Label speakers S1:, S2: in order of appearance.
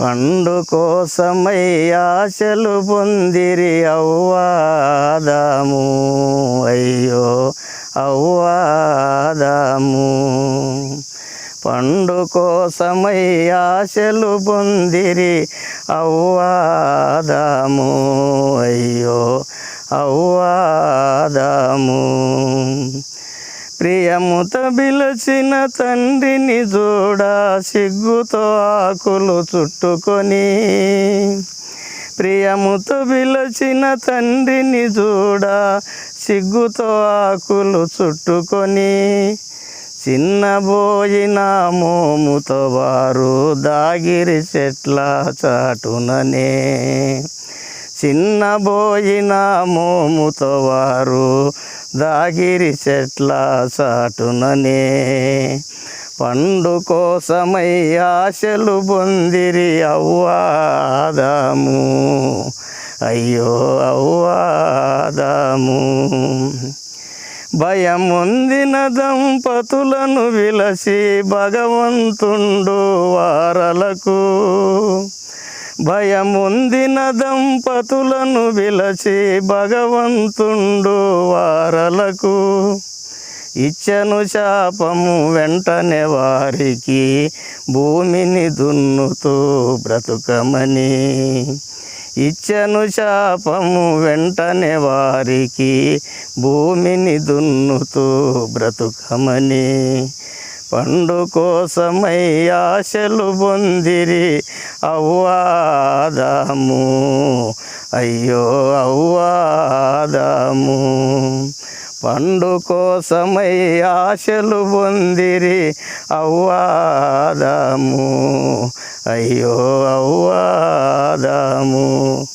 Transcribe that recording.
S1: పండు కోసమై ఆశలు పొందిరి అవ్వాదాము. అయ్యో అవ్వాదాము. పండు కోసమై ఆశలు పొందిరి అవ్వాదాము. అయ్యో అవ్వాదాము. ప్రియముత బిలచిన తండ్రిని చూడ సిగ్గుతో ఆకులు చుట్టుకొని. ప్రియముతో విలచిన తండ్రిని చూడ సిగ్గుతో ఆకులు చుట్టుకొని. చిన్నబోయిన మోముతో వారు దాగిరి చెట్ల చాటుననే. చిన్నబోయిన మోముతో వారు దాగిరి చెట్ల చాటుననే పండు కోసమై ఆశలు పొందిరి అవ్వాదాము అయ్యో అవ్వాదాము భయముందిన దంపతులను విలసి భగవంతుండు వారలకు. భయముందిన దంపతులను విలచి భగవంతుండు వారలకు. ఇచ్చను శాపము వెంటనే వారికి భూమిని దున్నుతూ బ్రతుకమని. ఇచ్చను శాపము వెంటనే వారికి భూమిని దున్నుతూ బ్రతుకమని. పండు కోసమై ఆశలు పొందిరి. అవ్వాదాము అయ్యో అవ్వాదాము పండు కోసమై ఆశలు పొందిరి. అవ్వాదాము అయ్యో అవ్వాదాము